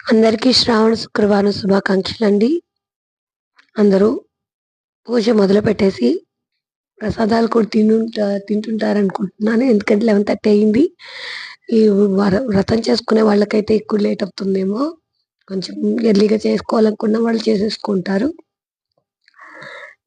అందరికీ శ్రావణ శుక్రవారం శుభాకాంక్షలు అండి అందరూ పూజ మొదలు పెట్టేసి ప్రసాదాలు కూడా తింటుంటా తింటుంటారు అనుకుంటున్నాను ఎందుకంటే లెవెన్ థర్టీ అయింది. ఈ వ్రతం చేసుకునే వాళ్ళకైతే ఎక్కువ లేట్ అవుతుందేమో. కొంచెం ఎర్లీగా చేసుకోవాలనుకున్న వాళ్ళు చేసేసుకుంటారు.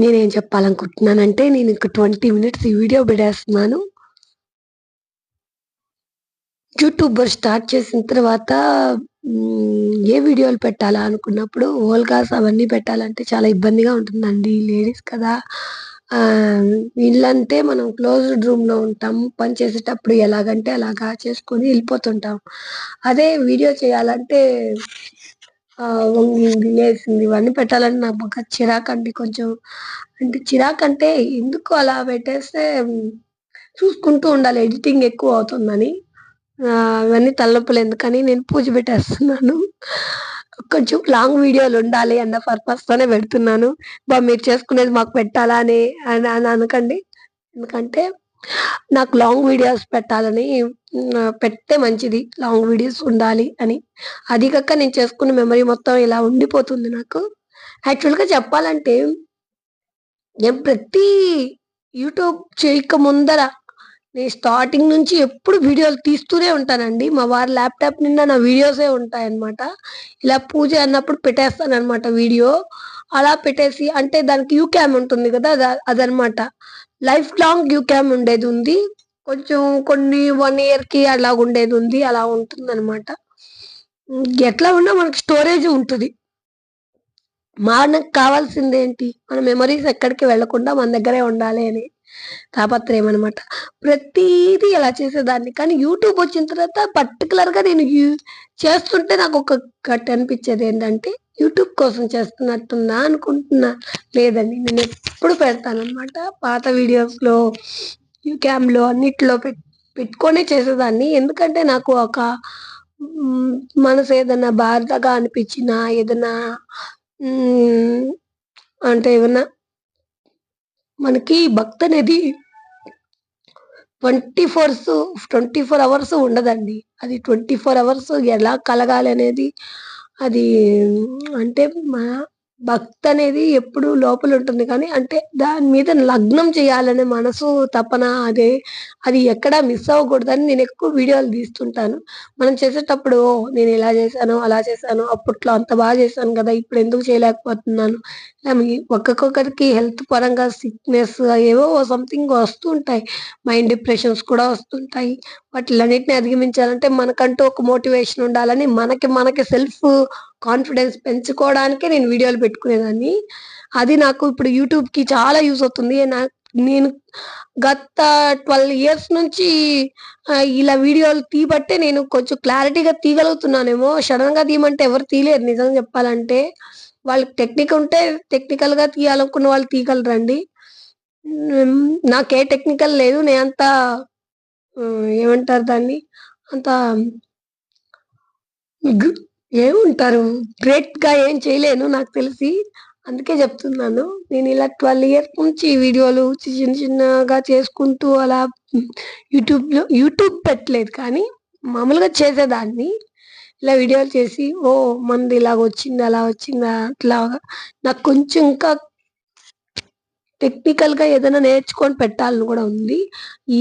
నేనేం చెప్పాలనుకుంటున్నానంటే నేను ఇంక ట్వంటీ మినిట్స్ ఈ వీడియో పెడేస్తున్నాను యూట్యూబర్ స్టార్ట్ చేసిన తర్వాత ఏ వీడియోలు పెట్టాలా అనుకున్నప్పుడు ఓల్కాస్ అవన్నీ పెట్టాలంటే చాలా ఇబ్బందిగా ఉంటుందండి. లేడీస్ కదా. వీళ్ళంటే మనం క్లోజ్డ్ రూమ్లో ఉంటాం. పని చేసేటప్పుడు ఎలాగంటే అలాగా చేసుకొని వెళ్ళిపోతుంటాం. అదే వీడియో చేయాలంటే వంగింది లేసింది ఇవన్నీ పెట్టాలంటే నాకు బాగా చిరాకండి కొంచెం. అంటే చిరాకంటే ఎందుకు అలా పెట్టేస్తే చూసుకుంటూ ఉండాలి. ఎడిటింగ్ ఎక్కువ అవుతుందని. అవన్నీ తలనొప్పులు ఎందుకని నేను పూజ పెట్టేస్తున్నాను. కొంచెం లాంగ్ వీడియోలు ఉండాలి అన్న పర్పస్ తోనే పెడుతున్నాను. బా మీరు చేసుకునేది మాకు పెట్టాలా అని అని అనకండి. ఎందుకంటే నాకు లాంగ్ వీడియోస్ పెట్టాలని పెడితే మంచిది. లాంగ్ వీడియోస్ ఉండాలి అని. అది కాక నేను చేసుకున్న మెమరీ మొత్తం ఇలా ఉండిపోతుంది నాకు. యాక్చువల్గా చెప్పాలంటే నేను ప్రతి యూట్యూబ్ చేయక ముందర నేను స్టార్టింగ్ నుంచి ఎప్పుడు వీడియోలు తీస్తూనే ఉంటానండి. మా వారి ల్యాప్టాప్ నిండా నా వీడియోసే ఉంటాయన్నమాట. ఇలా పూజ అన్నప్పుడు పెట్టేస్తాను అనమాట వీడియో అలా పెట్టేసి అంటే దానికి యూ క్యామ్ ఉంటుంది కదా అదనమాట లైఫ్ లాంగ్ యూ క్యామ్ ఉండేది ఉంది. కొంచెం కొన్ని వన్ ఇయర్కి అలా ఉండేది ఉంది. అలా ఉంటుంది అనమాట ఎట్లా ఉన్నా మనకి స్టోరేజ్ ఉంటుంది. మనకు కావాల్సింది ఏంటి మన మెమరీస్ ఎక్కడికి వెళ్ళకుండా మన దగ్గరే ఉండాలి అని. తాపత్రయం అనమాట ప్రతిదీ అలా చేసేదాన్ని. కానీ యూట్యూబ్ వచ్చిన తర్వాత పర్టికులర్గా నేను చేస్తుంటే నాకు ఒక కట్ అనిపించేది ఏంటంటే యూట్యూబ్ కోసం చేస్తున్నట్టున్నా అనుకుంటున్నా. లేదండి నేను ఎప్పుడు పెడతానమాట పాత వీడియోస్లో క్యామ్లో అన్నిట్లో పెట్టుకొని చేసేదాన్ని. ఎందుకంటే నాకు ఒక మనసు ఏదైనా బాధగా అనిపించినా ఏదైనా అంటే ఏమన్నా మనకి భక్తి అనేది twenty fours twenty four hours ఉండదండి. అది ట్వంటీ ఫోర్ అవర్స్ ఎలా కలగాలి అనేది అది అంటే మా భక్తి అనేది ఎప్పుడు లోపల ఉంటుంది కానీ అంటే దాని మీద లగ్నం చేయాలనే మనసు తపన అదే అది ఎక్కడా మిస్ అవ్వకూడదని నేను ఎక్కువ వీడియోలు తీస్తుంటాను. మనం చేసేటప్పుడు నేను ఇలా చేశాను అలా చేశాను అప్పట్లో అంత బాగా చేశాను కదా ఇప్పుడు ఎందుకు చేయలేకపోతున్నాను? ఒక్కొక్కరికి హెల్త్ పరంగా సిక్నెస్ ఏవో సంథింగ్ వస్తుంటాయి మైండ్ డిప్రెషన్స్ కూడా వస్తుంటాయి. వాటిలన్నిటిని అధిగమించాలంటే మనకంటూ ఒక మోటివేషన్ ఉండాలని మనకి మనకి సెల్ఫ్ కాన్ఫిడెన్స్ పెంచుకోవడానికే నేను వీడియోలు పెట్టుకునేదాన్ని. అది నాకు ఇప్పుడు యూట్యూబ్కి చాలా యూస్ అవుతుంది. నేను గత ట్వెల్వ్ ఇయర్స్ నుంచి ఇలా వీడియోలు తీయబట్టే నేను కొంచెం క్లారిటీగా తీయగలుగుతున్నానేమో. సడన్గా తీయమంటే ఎవరు తీయలేరు. నిజం చెప్పాలంటే వాళ్ళకి టెక్నిక్ ఉంటే టెక్నికల్గా తీయాలనుకున్న వాళ్ళు తీయగలరండి. నాకే టెక్నికల్ లేదు. నేను అంత ఏమంటారు దాన్ని? అంత ఏముంటారు? గ్రేట్గా ఏం చేయలేను నాకు తెలిసి. అందుకే చెప్తున్నాను. నేను ఇలా ట్వెల్వ్ ఇయర్స్ నుంచి వీడియోలు చిన్న చిన్నగా చేసుకుంటూ అలా యూట్యూబ్లో యూట్యూబ్ పెట్టలేదు కానీ మామూలుగా చేసేదాన్ని. ఇలా వీడియోలు చేసి ఓ మనది ఇలాగ వచ్చింది అలా వచ్చిందా అట్లా. నాకు కొంచెం ఇంకా టెక్నికల్గా ఏదైనా నేర్చుకొని పెట్టాలని కూడా ఉంది.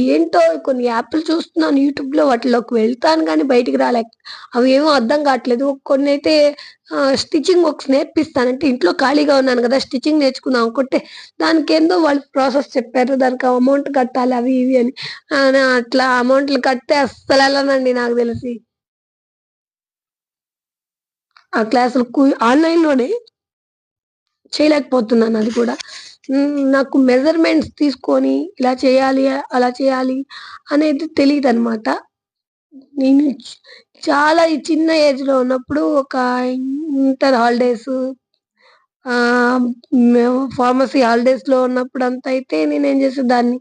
ఏంటో కొన్ని యాప్లు చూస్తున్నాను యూట్యూబ్లో వాటిలోకి వెళ్తాను కానీ బయటికి రాలేక అవి ఏమో అర్థం కావట్లేదు. కొన్ని అయితే స్టిచ్చింగ్ ఒక నేర్పిస్తానంటే ఇంట్లో ఖాళీగా ఉన్నాను కదా స్టిచ్చింగ్ నేర్చుకుందాం అనుకుంటే దానికి ఏందో వాళ్ళు ప్రాసెస్ చెప్పారు. దానికి అమౌంట్ కట్టాలి అవి ఇవి అని. అట్లా అమౌంట్లు కడితే అస్సలు వెళ్ళనండి నాకు తెలిసి. ఆ క్లాసులు ఆన్లైన్లోనే చేయలేకపోతున్నాను అది కూడా. నాకు మెజర్మెంట్స్ తీసుకొని ఇలా చేయాలి అలా చేయాలి అనేది తెలియదు అనమాట నేను చాలా చిన్న ఏజ్లో ఉన్నప్పుడు ఒక ఇంటర్ హాలిడేస్ ఫార్మసీ హాలిడేస్లో ఉన్నప్పుడు అంత అయితే నేను ఏం చేసేదాన్ని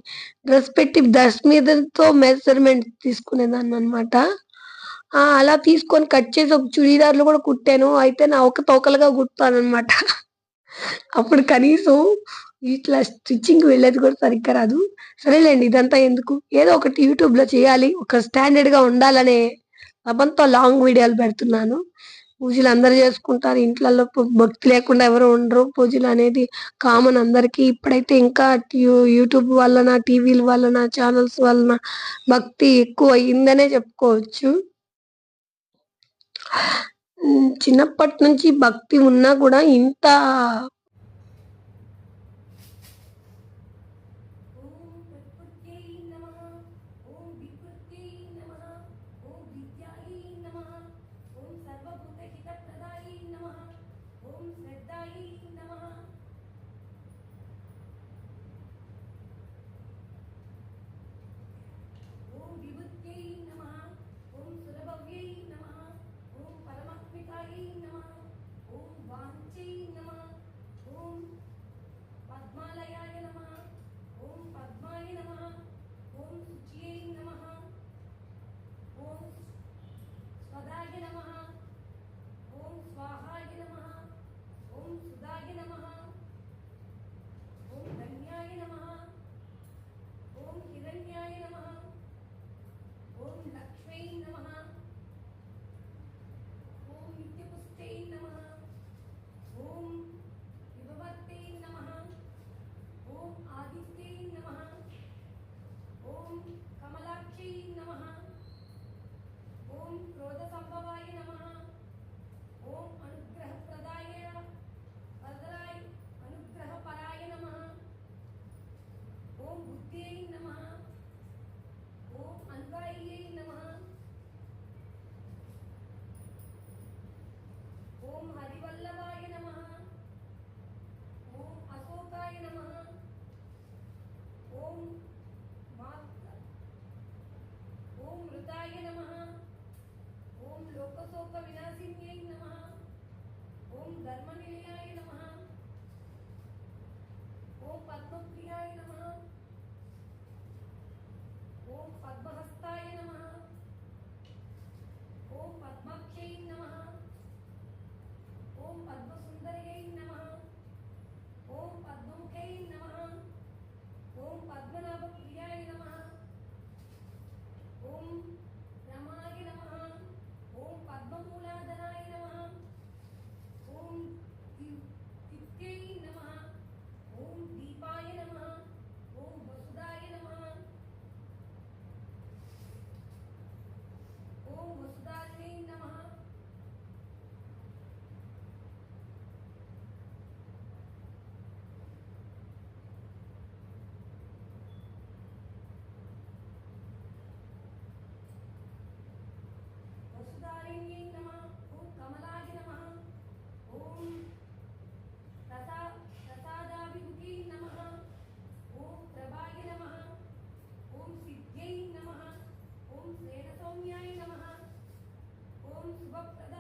డ్రెస్ పెట్టి డ్రెస్ మీదతో మెజర్మెంట్ తీసుకునేదాన్ని అనమాట అలా తీసుకొని కట్ చేసి ఒక చుడీదార్లు కూడా కుట్టాను అయితే నా ఒక తోకలుగా కుట్టాను అనమాట అప్పుడు కనీసం ఇట్లా స్టిచ్చింగ్ వెళ్ళేది కూడా సరిగ్గా రాదు. సరేలేండి ఇదంతా ఎందుకు? ఏదో ఒకటి యూట్యూబ్లో చేయాలి ఒక స్టాండర్డ్గా ఉండాలనే అబంతో లాంగ్ వీడియోలు పెడుతున్నాను. పూజలు అందరు చేసుకుంటారు ఇంట్లలో భక్తి లేకుండా ఎవరు ఉండరు. పూజలు అనేది కామన్ అందరికీ. ఇప్పుడైతే ఇంకా యూట్యూబ్ వలన టీవీల వలన ఛానల్స్ వలన భక్తి ఎక్కువ అయిందనే చెప్పుకోవచ్చు. చిన్నప్పటి నుంచి భక్తి ఉన్నా కూడా ఇంత ఓం ఓం మృతాయ నమ ఓం లోకసోక వినాశిన్యై నమ ఓం ధర్మనిలయాయ నమ ఓం పద్మప్రియాయ నమ вам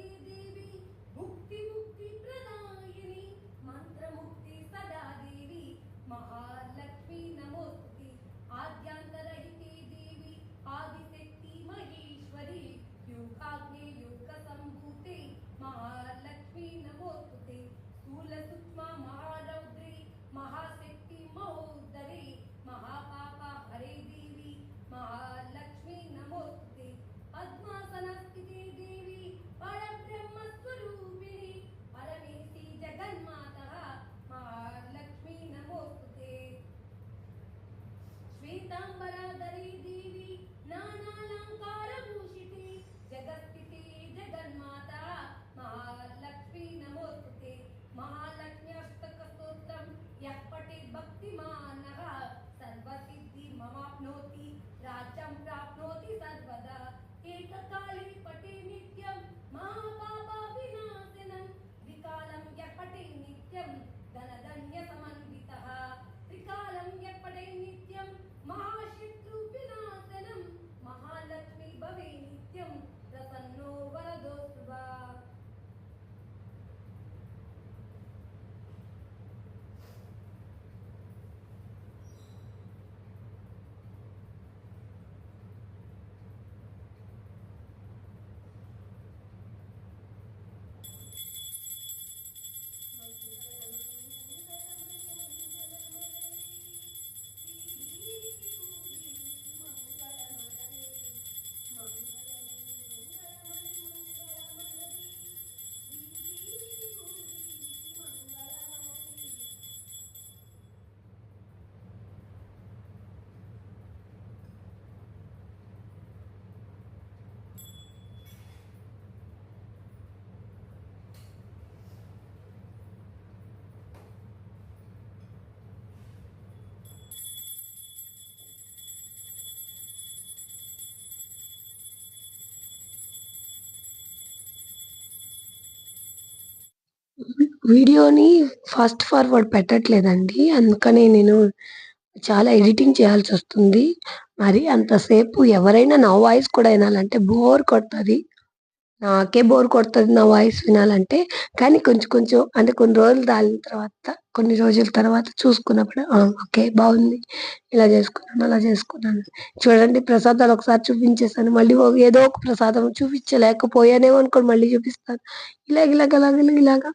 Baby వీడియోని ఫాస్ట్ ఫార్వర్డ్ పెట్టట్లేదండి. అందుకనే నేను చాలా ఎడిటింగ్ చేయాల్సి వస్తుంది మరి అంతసేపు ఎవరైనా నా వాయిస్ కూడా వినాలంటే బోర్ కొడుతుంది నాకే బోర్ కొడుతుంది నా వాయిస్ వినాలంటే. కానీ కొంచెం కొంచెం అంటే కొన్ని రోజులు దాటిన తర్వాత, కొన్ని రోజుల తర్వాత చూసుకున్నప్పుడు ఓకే. బాగుంది ఇలా చేసుకున్నాను, అలా చేసుకున్నాను. చూడండి ప్రసాదాలు ఒకసారి చూపించేసాను. మళ్ళీ ఏదో ఒక ప్రసాదం చూపించలేకపోయానేమో అనుకోని మళ్ళీ చూపిస్తాను. ఇలాగ ఇలాగ అలాగ ఇలాగా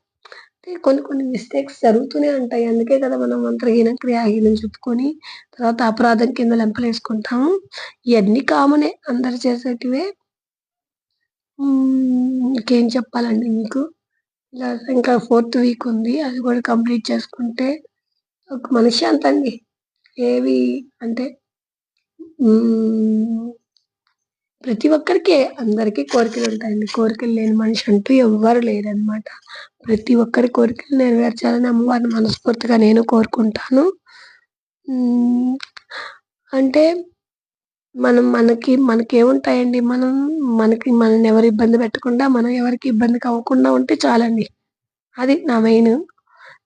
అంటే కొన్ని కొన్ని మిస్టేక్స్ జరుగుతూనే ఉంటాయి. అందుకే కదా మనం మంత్రహీనం, క్రియాహీనం చెప్పుకొని తర్వాత అపరాధం కింద లెంపలేసుకుంటాము. ఇవన్నీ కామనే అందరు చేసేటివే. ఇంకేం చెప్పాలండి మీకు? ఇలా ఇంకా ఫోర్త్ వీక్ ఉంది. అది కూడా కంప్లీట్ చేసుకుంటే ఒక మనశ్శాంతి అండి. ఏవి అంటే ప్రతి ఒక్కరికి అందరికీ కోరికలుంటాయండి. కోరికలు లేని మనిషి అంటూ ఎవ్వరు లేరనమాట. ప్రతి ఒక్కరి కోరికలు నెరవేర్చాలని అమ్మవారిని మనస్ఫూర్తిగా నేను కోరుకుంటాను. అంటే మనం మనకి మనకేముంటాయండి? మనం మనకి మనల్ని ఎవరు ఇబ్బంది పెట్టకుండా, మనం ఎవరికి ఇబ్బంది అవ్వకుండా ఉంటే చాలండి. అది నా మెయిన్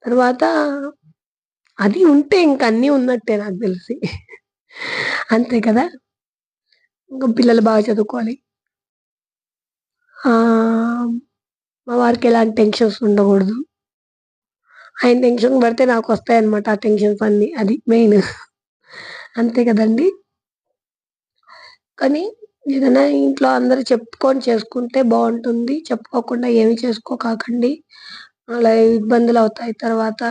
తర్వాత అది ఉంటే ఇంక అన్నీ ఉన్నట్టే నాకు తెలిసి. అంతే కదా! ఇంకా పిల్లలు బాగా చదువుకోవాలి. మా వారికి ఎలాంటి టెన్షన్స్ ఉండకూడదు. ఆయన టెన్షన్ పడితే నాకు నాకొస్తాయన్నమాట ఆ టెన్షన్స్ అన్నీ. అది మెయిన్. అంతే కదండీ! కానీ ఏదైనా ఇంట్లో అందరూ చెప్పుకొని చేసుకుంటే బాగుంటుంది చెప్పుకోకుండా ఏమి చేసుకోకాకండి. అలా ఇబ్బందులు అవుతాయి తర్వాత.